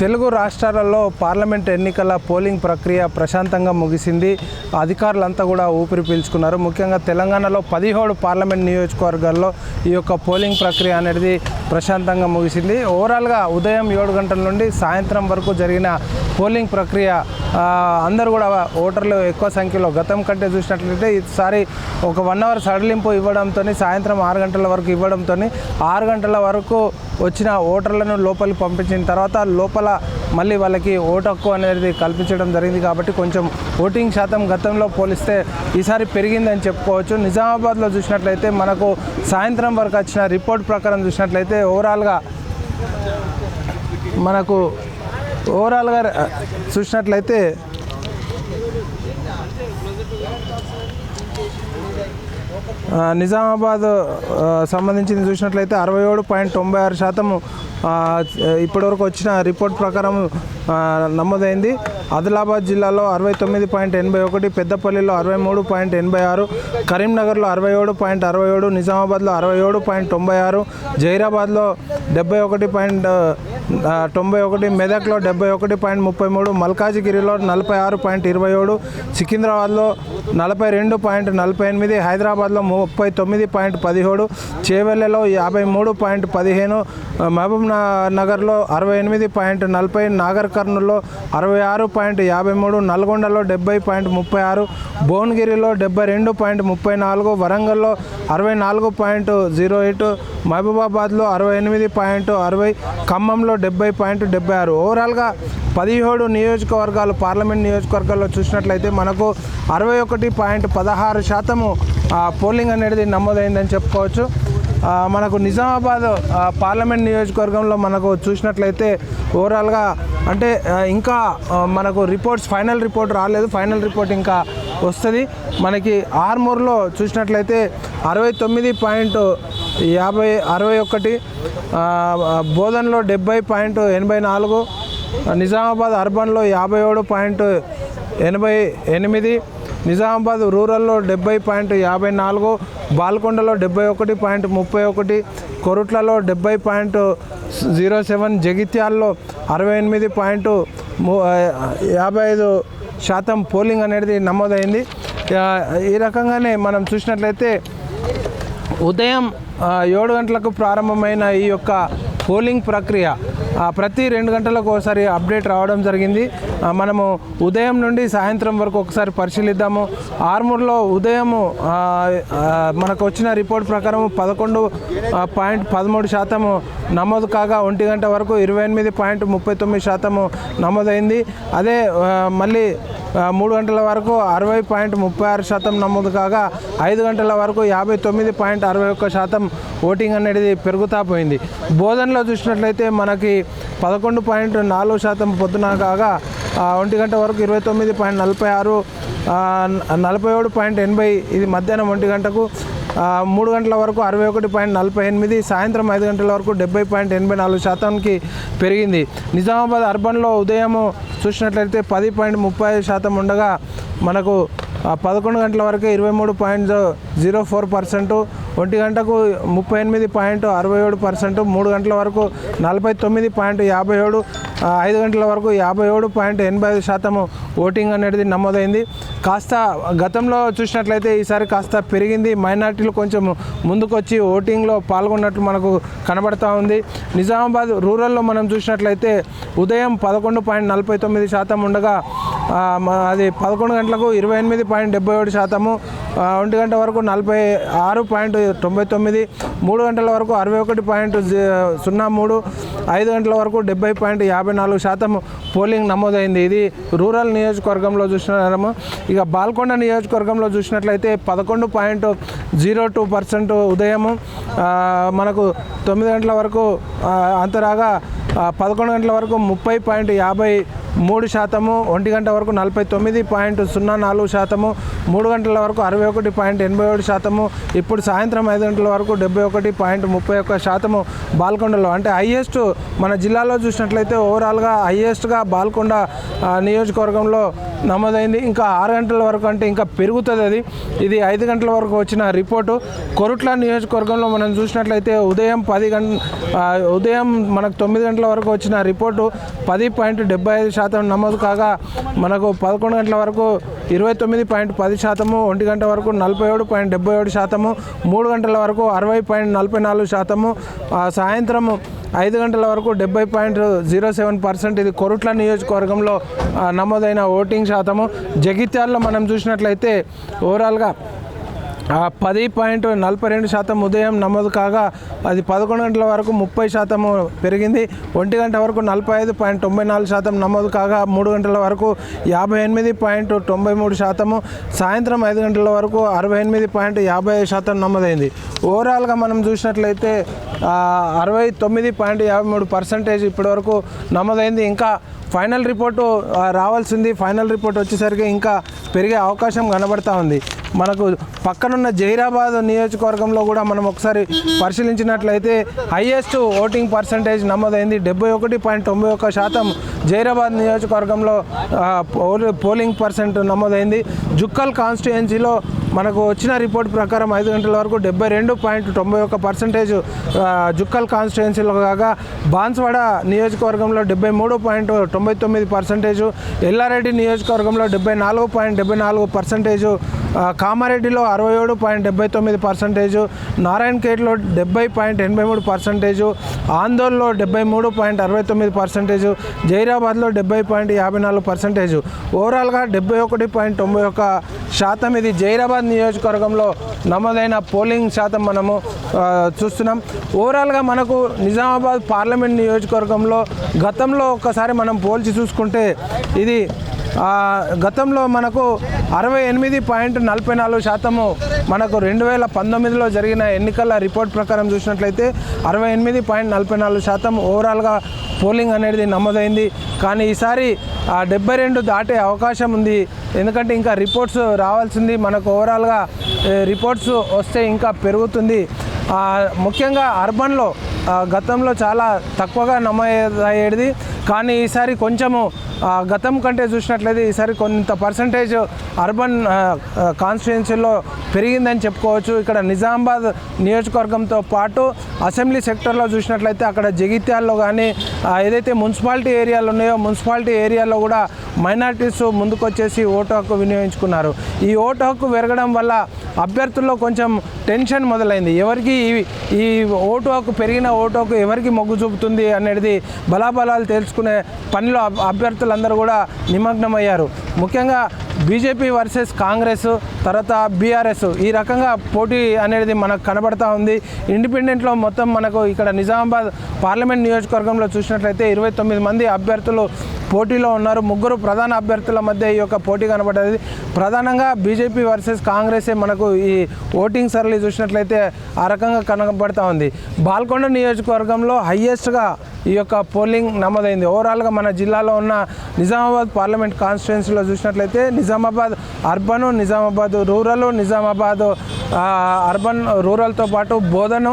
తెలుగు రాష్ట్రాలలో పార్లమెంట్ ఎన్నికల పోలింగ్ ప్రక్రియ ప్రశాంతంగా ముగిసింది. అధికారులంతా కూడా ఊపిరి పీల్చుకున్నారు. ముఖ్యంగా తెలంగాణలో పదిహేడు పార్లమెంట్ నియోజకవర్గాల్లో ఈ యొక్క పోలింగ్ ప్రక్రియ అనేది ప్రశాంతంగా ముగిసింది. ఓవరాల్గా ఉదయం ఏడు గంటల నుండి సాయంత్రం వరకు జరిగిన పోలింగ్ ప్రక్రియ అందరూ కూడా ఓటర్లు ఎక్కువ సంఖ్యలో గతం కంటే చూసినట్లయితే ఈసారి ఒక వన్ అవర్ సడలింపు ఇవ్వడంతో సాయంత్రం ఆరు గంటల వరకు ఇవ్వడంతో ఆరు గంటల వరకు వచ్చిన ఓటర్లను లోపలికి పంపించిన తర్వాత లోపల మళ్ళీ వాళ్ళకి ఓటు హక్కు అనేది కల్పించడం జరిగింది కాబట్టి కొంచెం ఓటింగ్ శాతం గతంలో పోలిస్తే ఈసారి పెరిగిందని చెప్పుకోవచ్చు. నిజామాబాద్లో చూసినట్లయితే మనకు సాయంత్రం వరకు వచ్చిన రిపోర్ట్ ప్రకారం చూసినట్లయితే ఓవరాల్గా మనకు ఓవరాల్గా చూసినట్లయితే నిజామాబాద్ సంబంధించింది చూసినట్లయితే అరవై ఏడు పాయింట్ తొంభై ఆరు శాతం ఇప్పటివరకు వచ్చిన రిపోర్ట్ ప్రకారం నమోదైంది. ఆదిలాబాద్ జిల్లాలో అరవై తొమ్మిది పాయింట్ ఎనభై ఒకటి పెద్దపల్లిలో అరవై మూడు పాయింట్ ఎనభై ఆరు కరీంనగర్లో అరవై ఏడు పాయింట్ అరవై ఏడు నిజామాబాద్లో అరవై ఏడు పాయింట్ తొంభై ఆరు జైరాబాద్లో డెబ్బై ఒకటి పాయింట్ తొంభై ఒకటి మెదక్లో డెబ్బై ఒకటి పాయింట్ ముప్పై మూడు మల్కాజిగిరిలో నలభై ఆరు పాయింట్ ఇరవై ఏడు సికింద్రాబాద్లో నలభై రెండు పాయింట్ నలభై ఎనిమిది హైదరాబాద్లో ముప్పై తొమ్మిది పాయింట్ పదిహేడు చేవెళ్ళలో యాభై మూడు పాయింట్ పదిహేను మహబూబ్ నగర్లో అరవై ఎనిమిది పాయింట్ నలభై నాగర్ కర్నూల్లో అరవై ఆరు పాయింట్ యాభై మూడు నల్గొండలో డెబ్బై పాయింట్ ముప్పై ఆరు భువనగిరిలో డెబ్బై రెండు పాయింట్ ముప్పై నాలుగు వరంగల్లో అరవై నాలుగు పాయింట్ జీరో ఎయిట్ మహబూబాబాద్లో అరవై ఎనిమిది పాయింట్ అరవై ఖమ్మంలో డెబ్బై పాయింట్ డెబ్బై ఆరు. ఓవరాల్గా పదిహేడు నియోజకవర్గాలు పార్లమెంట్ నియోజకవర్గాల్లో చూసినట్లయితే మనకు అరవై ఒకటి పాయింట్ పదహారు శాతము పోలింగ్ అనేది నమోదైందని చెప్పుకోవచ్చు. మనకు నిజామాబాద్ పార్లమెంట్ నియోజకవర్గంలో మనకు చూసినట్లయితే ఓవరాల్గా అంటే ఇంకా మనకు రిపోర్ట్స్ ఫైనల్ రిపోర్ట్ రాలేదు. ఫైనల్ రిపోర్ట్ ఇంకా వస్తుంది. మనకి ఆర్మూర్లో చూసినట్లయితే అరవై తొమ్మిది పాయింట్ యాభై అరవై ఒకటి బోధన్లో డెబ్బై పాయింట్ ఎనభై నాలుగు నిజామాబాద్ అర్బన్లో యాభై ఏడు పాయింట్ ఎనభై ఎనిమిది నిజామాబాద్ రూరల్లో డెబ్బై పాయింట్ యాభై నాలుగు బాల్కొండలో డెబ్బై ఒకటి పాయింట్ ముప్పై ఒకటి కొరుట్లలో డెబ్బై పాయింట్ జీరో సెవెన్ జగిత్యాల్లో అరవై ఎనిమిది పాయింట్ యాభై ఐదు శాతం పోలింగ్ అనేది నమోదైంది. ఈ రకంగానే మనం చూసినట్లయితే ఉదయం ఏడు గంటలకు ప్రారంభమైన ఈ యొక్క పోలింగ్ ప్రక్రియ ప్రతి రెండు గంటలకు ఒకసారి అప్డేట్ రావడం జరిగింది. మనము ఉదయం నుండి సాయంత్రం వరకు ఒకసారి పరిశీలిద్దాము. ఆర్మూర్లో ఉదయము మనకు వచ్చిన రిపోర్ట్ ప్రకారం పదకొండు పాయింట్ పదమూడు శాతము నమోదు కాగా ఒంటి గంట వరకు ఇరవై ఎనిమిది పాయింట్ ముప్పై తొమ్మిది శాతము నమోదైంది. అదే మళ్ళీ మూడు గంటల వరకు అరవై పాయింట్ ముప్పై ఆరు శాతం నమోదు కాగా ఐదు గంటల వరకు యాభై తొమ్మిది పాయింట్ అరవై ఒక్క శాతం ఓటింగ్ అనేది పెరుగుతా పోయింది. బోధనలో చూసినట్లయితే మనకి పదకొండు పాయింట్ నాలుగు శాతం పొద్దున కాగా ఒంటి గంట వరకు ఇరవై తొమ్మిది పాయింట్ నలభై ఆరు నలభై ఏడు పాయింట్ ఎనభై ఇది మధ్యాహ్నం ఒంటి గంటకు మూడు గంటల వరకు అరవై ఒకటి పాయింట్ నలభై ఎనిమిది సాయంత్రం ఐదు గంటల వరకు డెబ్బై పాయింట్ ఎనభై నాలుగు శాతానికి పెరిగింది. నిజామాబాద్ అర్బన్లో ఉదయం చూసినట్లయితే పది పాయింట్ ముప్పై ఐదు శాతం ఉండగా మనకు పదకొండు గంటల వరకు ఇరవై మూడు పాయింట్ జీరో ఫోర్ పర్సెంట్ ఒంటి గంటకు ముప్పై ఎనిమిది పాయింట్ అరవై ఏడు పర్సెంట్ మూడు గంటల వరకు నలభై తొమ్మిది పాయింట్ యాభై ఏడు ఐదు గంటల వరకు యాభై ఏడు పాయింట్ ఎనభై ఐదు శాతము ఓటింగ్ అనేది నమోదైంది. కాస్త గతంలో చూసినట్లయితే ఈసారి కాస్త పెరిగింది. మైనార్టీలు కొంచెం ముందుకొచ్చి ఓటింగ్లో పాల్గొన్నట్లు మనకు కనబడతా ఉంది. నిజామాబాద్ రూరల్లో మనం చూసినట్లయితే ఉదయం పదకొండు పాయింట్ నలభై తొమ్మిది శాతం ఉండగా అది పదకొండు గంటలకు ఇరవై ఎనిమిది పాయింట్ డెబ్బై ఏడు శాతము ఒంటి గంట వరకు నలభై ఆరు పాయింట్ తొంభై తొమ్మిది మూడు గంటల వరకు అరవై ఒకటి పాయింట్ సున్నా మూడు ఐదు గంటల వరకు డెబ్బై పాయింట్ యాభై నాలుగు శాతం పోలింగ్ నమోదైంది. ఇది రూరల్ నియోజకవర్గంలో చూసినాము ఇక బాల్కొండ నియోజకవర్గంలో చూసినట్లయితే పదకొండు పాయింట్ జీరో టూ పర్సెంట్ ఉదయము మనకు తొమ్మిది గంటల వరకు అంతరాగా పదకొండు గంటల వరకు ముప్పై పాయింట్ యాభై మూడు శాతము ఒంటి గంట వరకు నలభై తొమ్మిది పాయింట్ సున్నా నాలుగు శాతము మూడు గంటల వరకు అరవై ఒకటి పాయింట్ ఎనభై ఏడు శాతము ఇప్పుడు సాయంత్రం ఐదు గంటల వరకు డెబ్బై ఒకటి పాయింట్ ముప్పై ఒక్క శాతము బాల్కొండలో. అంటే హైయెస్ట్ మన జిల్లాలో చూసినట్లయితే ఓవరాల్గా హైయెస్ట్గా బాల్కొండ నియోజకవర్గంలో నమోదైంది. ఇంకా ఆరు గంటల వరకు అంటే ఇంకా పెరుగుతుంది అది. ఇది ఐదు గంటల వరకు వచ్చిన రిపోర్టు. కొరుట్ల నియోజకవర్గంలో మనం చూసినట్లయితే ఉదయం పది గంట ఉదయం మనకు తొమ్మిది గంటల వరకు వచ్చిన రిపోర్టు పది పాయింట్ డెబ్బై ఐదు శాతం శాతం నమోదు కాగా మనకు పదకొండు గంటల వరకు ఇరవై తొమ్మిది పాయింట్ పది శాతము ఒంటి గంట వరకు నలభై ఏడు పాయింట్ డెబ్బై ఏడు శాతము మూడు గంటల వరకు అరవై పాయింట్ నలభై నాలుగు శాతము సాయంత్రము ఐదు గంటల వరకు డెబ్బై పాయింట్ జీరో సెవెన్ పర్సెంట్ ఇది కొరుట్ల నియోజకవర్గంలో నమోదైన ఓటింగ్ శాతము. జగిత్యాల్లో మనం చూసినట్లయితే ఓవరాల్గా పది పాయింట్ నలభై రెండు శాతం ఉదయం నమోదు కాగా అది పదకొండు గంటల వరకు ముప్పై శాతము పెరిగింది. ఒంటి గంట వరకు నలభై ఐదు పాయింట్ తొంభై నాలుగు శాతం నమోదు కాగా మూడు గంటల వరకు యాభై ఎనిమిది పాయింట్ తొంభై మూడు శాతము సాయంత్రం ఐదు గంటల వరకు అరవై ఎనిమిది పాయింట్ యాభై ఐదు శాతం నమోదైంది. ఓవరాల్గా మనం చూసినట్లయితే అరవై తొమ్మిది పాయింట్ యాభై మూడు పర్సెంటేజ్ ఇప్పటివరకు నమోదైంది. ఇంకా ఫైనల్ రిపోర్టు రావాల్సింది ఫైనల్ రిపోర్ట్ వచ్చేసరికి ఇంకా పెరిగే అవకాశం కనబడతా ఉంది. మనకు పక్కనున్న జైరాబాద్ నియోజకవర్గంలో కూడా మనం ఒకసారి పరిశీలించినట్లయితే హైయెస్ట్ ఓటింగ్ పర్సంటేజ్ నమోదైంది. డెబ్బై ఒకటి పాయింట్ తొంభై ఒక్క శాతం జైరాబాద్ నియోజకవర్గంలో పోలింగ్ పర్సెంట్ నమోదైంది. జుక్కల్ కాన్స్టిట్యుయెన్సీలో మనకు వచ్చిన రిపోర్ట్ ప్రకారం ఐదు గంటల వరకు డెబ్బై రెండు పాయింట్ తొంభై ఒక్క పర్సెంటేజ్ జుక్కల్ కాన్స్టిట్యున్సీలో కాగా బాన్స్వాడ నియోజకవర్గంలో డెబ్బై మూడు పాయింట్ తొంభై తొమ్మిది పర్సెంటేజు ఎల్లారెడ్డి నియోజకవర్గంలో డెబ్బై నాలుగు పాయింట్ డెబ్బై నాలుగు పర్సెంటేజు కామారెడ్డిలో అరవై ఏడు పాయింట్ డెబ్బై తొమ్మిది పర్సంటేజు నారాయణ ఖేడ్లో డెబ్బై పాయింట్ ఎనభై మూడు పర్సంటేజు ఆందోళనలో డెబ్బై మూడు పాయింట్ అరవై తొమ్మిది పర్సెంటేజ్ జైరాబాద్లో డెబ్బై పాయింట్ యాభై నాలుగు పర్సెంటేజ్. ఓవరాల్గా డెబ్బై ఒకటి పాయింట్ తొంభై ఒక్క శాతం ఇది జైరాబాద్ నియోజకవర్గంలో నమోదైన పోలింగ్ శాతం మనము చూస్తున్నాం. ఓవరాల్గా మనకు నిజామాబాద్ పార్లమెంట్ నియోజకవర్గంలో గతంలో ఒకసారి మనం పోల్చి చూసుకుంటే ఇది గతంలో మనకు అరవై ఎనిమిది పాయింట్ నలభై నాలుగు శాతము మనకు రెండు వేల పంతొమ్మిదిలో జరిగిన ఎన్నికల రిపోర్ట్ ప్రకారం చూసినట్లయితే అరవై ఎనిమిది పాయింట్ నలభై నాలుగు శాతం ఓవరాల్గా పోలింగ్ అనేది నమోదైంది. కానీ ఈసారి డెబ్బై రెండు దాటే అవకాశం ఉంది. ఎందుకంటే ఇంకా రిపోర్ట్స్ రావాల్సింది మనకు ఓవరాల్గా రిపోర్ట్స్ వస్తే ఇంకా పెరుగుతుంది. ముఖ్యంగా అర్బన్లో గతంలో చాలా తక్కువగా నమోదయ్యేది. కానీ ఈసారి కొంచెము గతం కంటే చూసినట్లయితే ఈసారి కొంత పర్సంటేజ్ అర్బన్ కాన్స్టిట్యున్సీలో పెరిగిందని చెప్పుకోవచ్చు. ఇక్కడ నిజామాబాద్ నియోజకవర్గంతో పాటు అసెంబ్లీ సెక్టర్లో చూసినట్లయితే అక్కడ జగిత్యాల్లో కానీ ఏదైతే మున్సిపాలిటీ ఏరియాలు ఉన్నాయో మున్సిపాలిటీ ఏరియాలో కూడా మైనార్టీస్ ముందుకొచ్చేసి ఓటు హక్కు వినియోగించుకున్నారు. ఈ ఓటు హక్కు పెరగడం వల్ల అభ్యర్థుల్లో కొంచెం టెన్షన్ మొదలైంది. ఎవరికి ఈ ఓటు హక్కు పెరిగిన ఓటు హక్కు ఎవరికి మొగ్గు చూపుతుంది అనేది బలాబలాలు తెలుసుకునే పనిలో అభ్యర్థులందరూ కూడా నిమగ్నమయ్యారు. ముఖ్యంగా బీజేపీ వర్సెస్ కాంగ్రెస్ తర్వాత బీఆర్ఎస్ ఈ రకంగా పోటీ అనేది మనకు కనబడతా ఉంది. ఇండిపెండెంట్లో మొత్తం మనకు ఇక్కడ నిజామాబాద్ పార్లమెంట్ నియోజకవర్గంలో చూసినట్లయితే ఇరవై తొమ్మిది మంది అభ్యర్థులు పోటీలో ఉన్నారు. ముగ్గురు ప్రధాన అభ్యర్థుల మధ్య ఈ యొక్క పోటీ కనబడ్డది. ప్రధానంగా బీజేపీ వర్సెస్ కాంగ్రెసే మనకు ఈ ఓటింగ్ సరళి చూసినట్లయితే ఆ రకంగా కనబడతా ఉంది. బాల్కొండ నియోజకవర్గంలో హయ్యెస్ట్గా ఈ యొక్క పోలింగ్ నమోదైంది. ఓవరాల్గా మన జిల్లాలో ఉన్న నిజామాబాద్ పార్లమెంట్ కాన్స్టిట్యున్సీలో చూసినట్లయితే Nizamabad urban Nizamabad rural Nizamabad urban రూరల్తో పాటు బోధను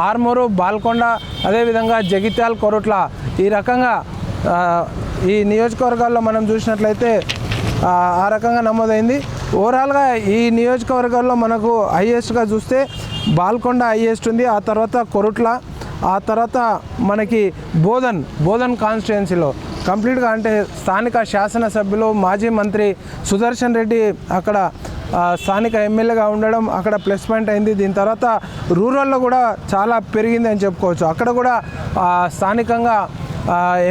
ఆర్మూరు బాల్కొండ అదేవిధంగా జగిత్యాల కొరుట్ల ఈ రకంగా ఈ నియోజకవర్గాల్లో మనం చూసినట్లయితే ఆ, ఆ రకంగా నమోదైంది. ఓవరాల్గా ఈ నియోజకవర్గాల్లో మనకు హైయెస్ట్గా చూస్తే బాల్కొండ హైయెస్ట్ ఉంది. ఆ తర్వాత కొరుట్ల ఆ తర్వాత మనకి బోధన్ బోధన్ కాన్స్టిట్యున్సీలో కంప్లీట్గా అంటే స్థానిక శాసనసభ్యులు మాజీ మంత్రి సుదర్శన్ రెడ్డి అక్కడ స్థానిక ఎమ్మెల్యేగా ఉండడం అక్కడ ప్లస్ పాయింట్ అయింది. దీని తర్వాత రూరల్లో కూడా చాలా పెరిగింది అని చెప్పుకోవచ్చు. అక్కడ కూడా స్థానికంగా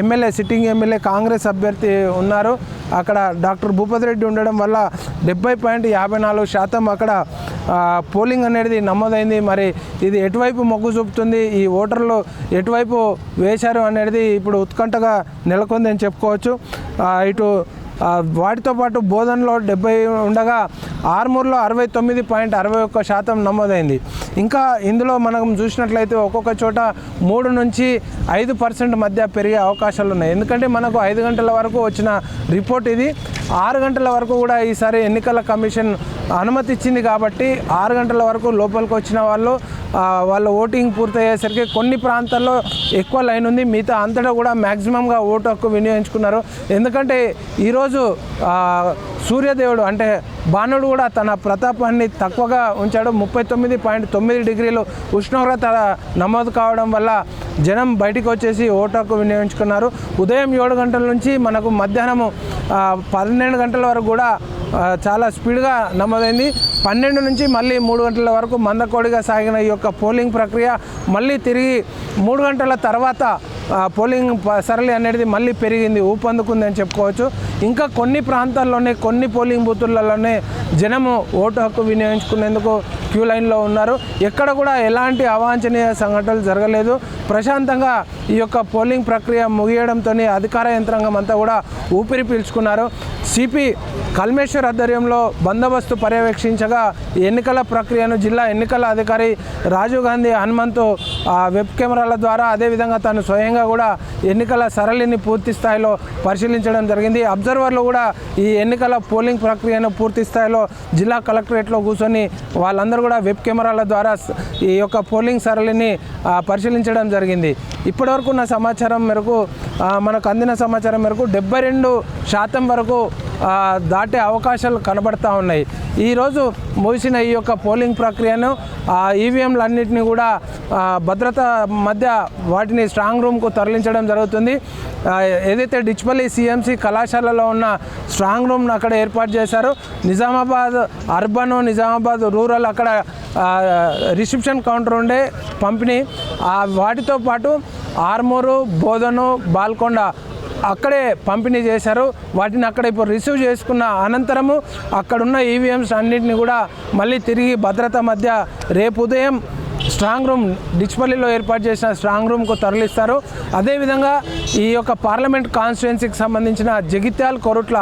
ఎమ్మెల్యే సిట్టింగ్ ఎమ్మెల్యే కాంగ్రెస్ అభ్యర్థి ఉన్నారు. అక్కడ డాక్టర్ భూపతి రెడ్డి ఉండడం వల్ల డెబ్బై పాయింట్ యాభై నాలుగు శాతం అక్కడ పోలింగ్ అనేది నమోదైంది. మరి ఇది ఎటువైపు మొగ్గు చూపుతుంది? ఈ ఓటర్లు ఎటువైపు వేశారు అనేది ఇప్పుడు ఉత్కంఠగా నెలకొంది అని చెప్పుకోవచ్చు. ఇటు వాటితో పాటు బోధనలో డెబ్బై ఉండగా ఆర్మూర్లో అరవై తొమ్మిది పాయింట్ అరవై ఒక్క శాతం నమోదైంది. ఇంకా ఇందులో మనం చూసినట్లయితే ఒక్కొక్క చోట మూడు నుంచి ఐదు పర్సెంట్ మధ్య పెరిగే అవకాశాలు ఉన్నాయి. ఎందుకంటే మనకు ఐదు గంటల వరకు వచ్చిన రిపోర్ట్ ఇది. ఆరు గంటల వరకు కూడా ఈసారి ఎన్నికల కమిషన్ అనుమతి ఇచ్చింది కాబట్టి ఆరు గంటల వరకు లోపలికి వచ్చిన వాళ్ళు వాళ్ళ ఓటింగ్ పూర్తయ్యేసరికి కొన్ని ప్రాంతాల్లో ఎక్కువ లైన్ ఉంది. మిగతా అంతటా కూడా మ్యాక్సిమంగా ఓటు హక్కు వినియోగించుకున్నారు. ఎందుకంటే ఈరోజు ఈరోజు సూర్యదేవుడు అంటే బాణుడు కూడా తన ప్రతాపాన్ని తక్కువగా ఉంచాడు. ముప్పై తొమ్మిది పాయింట్ తొమ్మిది డిగ్రీలు ఉష్ణోగ్రత నమోదు కావడం వల్ల జనం బయటికి వచ్చేసి ఓటు వినియోగించుకున్నారు. ఉదయం ఏడు గంటల నుంచి మనకు మధ్యాహ్నము పన్నెండు గంటల వరకు కూడా చాలా స్పీడ్గా నమోదైంది. పన్నెండు నుంచి మళ్ళీ మూడు గంటల వరకు మందకోడిగా సాగిన ఈ యొక్క పోలింగ్ ప్రక్రియ మళ్ళీ తిరిగి మూడు గంటల తర్వాత పోలింగ్ సరళి అనేది మళ్ళీ పెరిగింది. ఊపందుకుంది అని చెప్పుకోవచ్చు. ఇంకా కొన్ని ప్రాంతాల్లోనే కొన్ని పోలింగ్ బూతులలోనే జనము ఓటు హక్కు వినియోగించుకునేందుకు క్యూ లైన్లో ఉన్నారు. ఎక్కడ కూడా ఎలాంటి అవాంఛనీయ సంఘటనలు జరగలేదు. ప్రశాంతంగా ఈ యొక్క పోలింగ్ ప్రక్రియ ముగియడంతో అధికార యంత్రాంగం అంతా కూడా ఊపిరి పీల్చుకున్నారు. సిపి కల్మేశ్వర్ ఆధ్వర్యంలో బందోబస్తు పర్యవేక్షించగా ఈ ఎన్నికల ప్రక్రియను జిల్లా ఎన్నికల అధికారి రాజీవ్ గాంధీ హనుమంతు ఆ, వెబ్ కెమెరాల ద్వారా అదేవిధంగా తాను స్వయంగా కూడా ఎన్నికల సరళిని పూర్తి స్థాయిలో పరిశీలించడం జరిగింది. అబ్జర్వర్లు కూడా ఈ ఎన్నికల పోలింగ్ ప్రక్రియను పూర్తి స్థాయిలో జిల్లా కలెక్టరేట్లో కూర్చొని వాళ్ళందరూ కూడా వెబ్ కెమెరాల ద్వారా ఈ యొక్క పోలింగ్ సరళిని పరిశీలించడం జరిగింది. ఇప్పటివరకు ఉన్న సమాచారం మేరకు మనకు అందిన సమాచారం మేరకు డెబ్బై రెండు శాతం వరకు దాటే అవకాశాలు కనబడతా ఉన్నాయి. ఈరోజు ముగిసిన ఈ యొక్క పోలింగ్ ప్రక్రియను ఈవీఎంలు అన్నింటినీ కూడా భద్రత మధ్య వాటిని స్ట్రాంగ్ రూమ్కు తరలించడం జరుగుతుంది. ఏదైతే డిచ్పల్లి సిఎంసి కళాశాలలో ఉన్న స్ట్రాంగ్ రూమ్ను అక్కడ ఏర్పాటు చేశారు నిజామాబాద్ అర్బన్ నిజామాబాద్ రూరల్ అక్కడ రిసెప్షన్ కౌంటర్ ఉండే పంపిణీ వాటితో పాటు ఆర్మూరు బోధను బాల్కొండ అక్కడే పంపిణీ చేశారు. వాటిని అక్కడ ఇప్పుడు రిసీవ్ చేసుకున్న అనంతరము అక్కడున్న ఈవీఎంస్ అన్నింటిని కూడా మళ్ళీ తిరిగి భద్రత మధ్య రేపు ఉదయం స్ట్రాంగ్ రూమ్ డిచ్పల్లిలో ఏర్పాటు చేసిన స్ట్రాంగ్ రూమ్కు తరలిస్తారు. అదేవిధంగా ఈ యొక్క పార్లమెంట్ కాన్స్టిట్యున్సీకి సంబంధించిన జగిత్యాల కొరుట్ల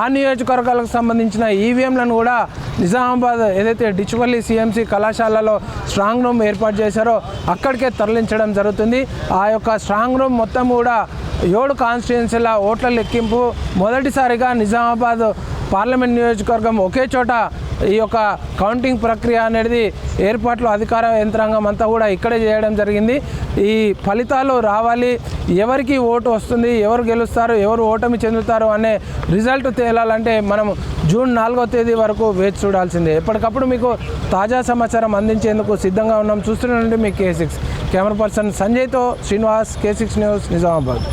ఆ నియోజకవర్గాలకు సంబంధించిన ఈవీఎంలను కూడా నిజామాబాద్ ఏదైతే డిచ్పల్లి సిఎంసి కళాశాలలో స్ట్రాంగ్ రూమ్ ఏర్పాటు చేశారో అక్కడికే తరలించడం జరుగుతుంది. ఆ యొక్క స్ట్రాంగ్ రూమ్ మొత్తం కూడా ఏడు కాన్స్టిట్యున్సీల ఓట్ల లెక్కింపు మొదటిసారిగా నిజామాబాద్ పార్లమెంట్ నియోజకవర్గం ఒకే చోట ఈ యొక్క కౌంటింగ్ ప్రక్రియ అనేది ఏర్పాట్లు అధికార యంత్రాంగం అంతా కూడా ఇక్కడే చేయడం జరిగింది. ఈ ఫలితాలు రావాలి. ఎవరికి ఓటు వస్తుంది ఎవరు గెలుస్తారు ఎవరు ఓటమి చెందుతారు అనే రిజల్ట్ తేలాలంటే మనం జూన్ నాలుగో తేదీ వరకు వేచి చూడాల్సిందే. ఎప్పటికప్పుడు మీకు తాజా సమాచారం అందించేందుకు సిద్ధంగా ఉన్నాం. చూస్తుండండి మీ K six camera person సంజయ్తో Srinivas K six news Nizamabad.